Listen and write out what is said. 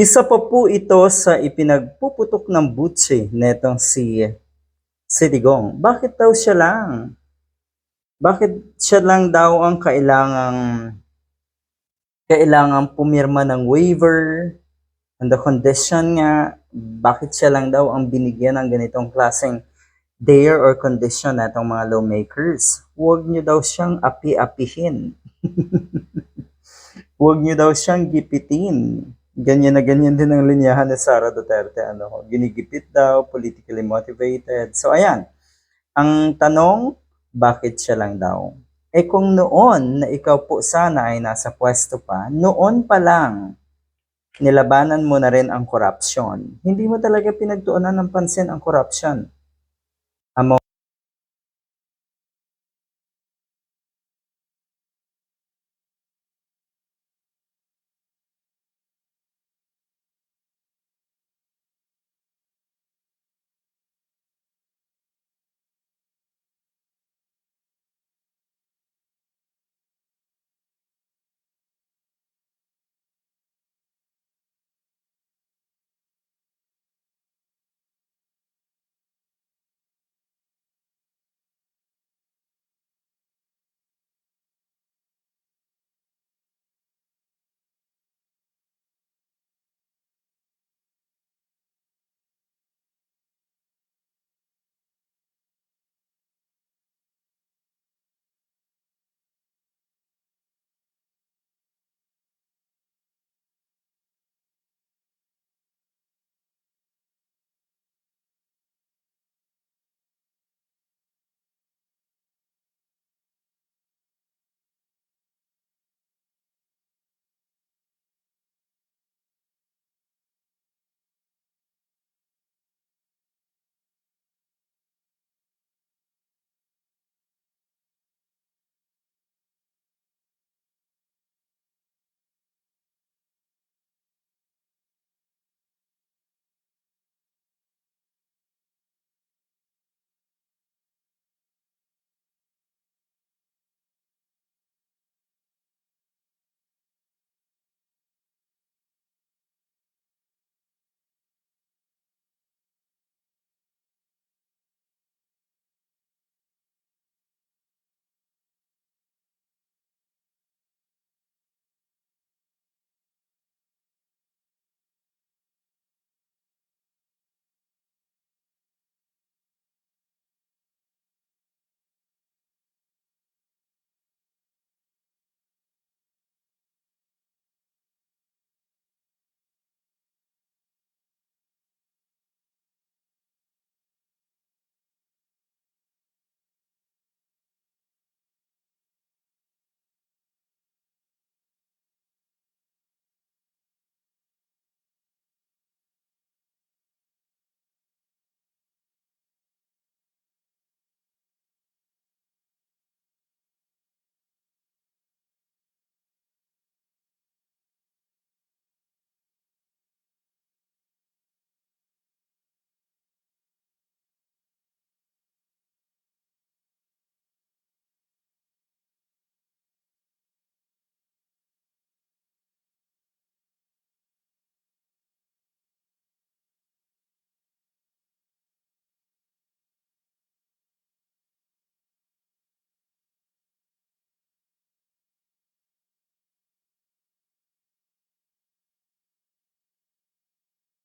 Isa pa po ito sa ipinagpuputok ng butse netong si si Digong. Bakit daw siya lang? Bakit siya lang daw ang kailangang kailangang pumirma ng waiver on the condition nga bakit siya lang daw ang binigyan ng ganitong klaseng dare or condition na itong mga lawmakers. Huwag niyo daw siyang api-apihin. Huwag niyo daw siyang gipitin. Ganyan na ganyan din ang linyahan ni Sara Duterte. Ano, ginigipit daw, politically motivated. So ayan, ang tanong, bakit siya lang daw? Eh kung noon na ikaw po sana ay nasa pwesto pa, noon pa lang, nilabanan mo na rin ang korupsyon. Hindi mo talaga pinagtuunan ng pansin ang korupsyon.